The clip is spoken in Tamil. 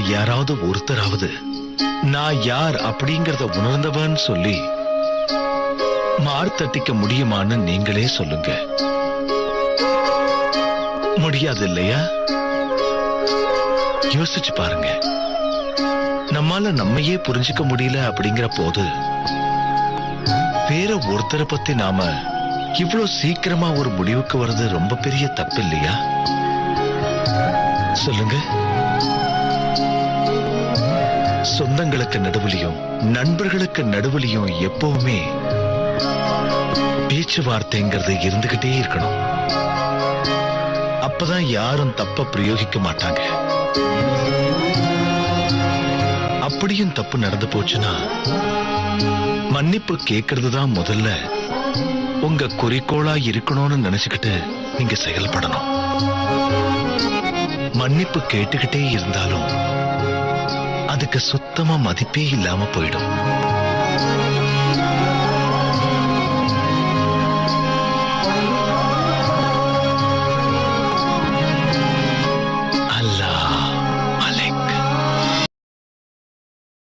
யாராவது ஒருத்தராவது நான் யார் அப்படிங்கறத உணர்ந்தவன் சொல்லி மார்த்தட்டிக்க முடியுமான்னு நீங்களே சொல்லுங்க. முடியாது இல்லையா? யோசிச்சு பாருங்க. நம்மால நம்மையே புரிஞ்சுக்க முடியல அப்படிங்கிற போது வேற ஒருத்தரை பத்தி நாம இவ்வளவு சீக்கிரமா ஒரு முடிவுக்கு வர்றது ரொம்ப பெரிய தப்பு இல்லையா? சொல்லுங்க. சொந்தங்களுக்கு நடுவுலையும் நண்பர்களுக்கு நடுவுலையும் எப்பவுமே பேச்சுவார்த்தைங்கிறது இருந்துகிட்டே இருக்கணும். அப்பதான் யாரும் தப்ப பிரயோகிக்க மாட்டாங்க. அப்படியும் தப்பு நடந்து போச்சுன்னா மன்னிப்பு கேட்கறது தான் முதல்ல உங்க குறிக்கோளா இருக்கணும்னு நினைச்சுக்கிட்டு நீங்க செயல்படணும். மன்னிப்பு கேட்டுக்கிட்டே இருந்தாலும் அதுக்கு சுத்தமா மதிப்பே இல்லாம போயிடும்.